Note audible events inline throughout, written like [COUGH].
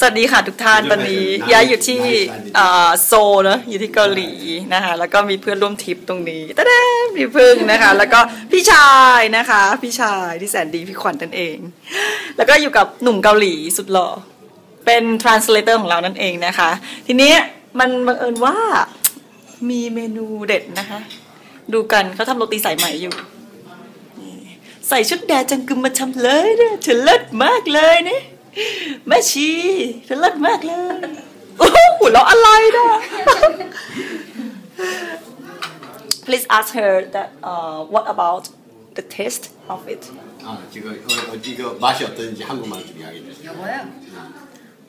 สวัสดีค่ะทุกท่านตอนนี้ย้ายอยู่ที่อ่าโซลเนอะอยู่ที่เกาหลีนะคะแล้วก็มีเพื่อนร่วมทริปตรงนี้ตะเด้มีพึ่งนะคะ แล้วก็พี่ชายนะคะ พี่ชายที่แสนดีพี่ขวัญตนเอง แล้วก็อยู่กับหนุ่มเกาหลีสุดหล่อเป็น translator ของเรานั่นเองนะคะ ทีนี้มันบังเอิญว่ามีเมนูเด็ดนะคะ ดูกันเขาทำโรตีสายไหมอยู่ ใส่ชุดแดจังกึมมาทำเลยเนี่ยเธอเลิศมากเลยเนี่ย แม่ชีเธอเลิศมากเลยโอ้โหหัวเราะอะไรนะ Please ask her that uh, what about the taste of it 아 지금 어, 어, 이거 맛이 어떤지 한국말 좀 이야기해 주세요. 요거요?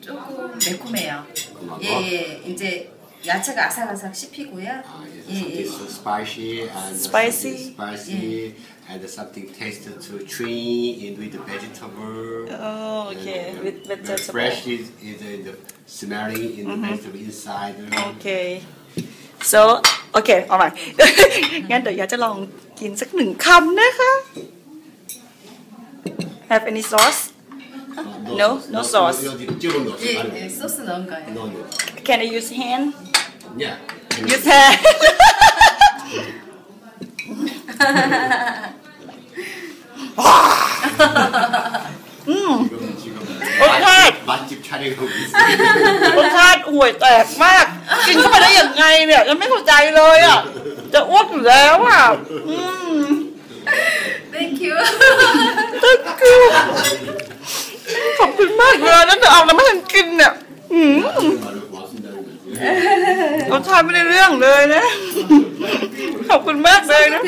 조금 매콤해요. 매콤하고? 예, 예. 이제 야채가 아삭아삭 씹히고요. 아, yes, 예, something 예. so spicy and Spicy. something spicy and something tasted to tree in with the vegetable. Oh, okay, And, with uh, vegetable. Fresh is, is in the smelling in the vegetable inside. โอเค so โอเคเอาใหม่ [LAUGHS] งั้นเดี๋ยวอยากจะลองกินสักหนึ่งคำนะคะ Have any sauce No, no sauce. 여기 찍어 넣었어. 예, 예. 소스 넣은 거예요. 넣어. Can I use hand Yeah. Use hand 지금 지금 오케이. 맛집, 맛집 촬영하고 있어. รสชาติห่วยแตกมาก กินเข้าไปได้ยังไงเนี่ยยังไม่เข้าใจเลยอ่ะ จะอ้วกอยู่แล้วอ่ะ อืม Thank you. แล้วเธอเอาแล้วไม่ทันกินเนี่ยอืมรสชาติไม่ได้เรื่องเลยนะ ขอบคุณมากเลยนะ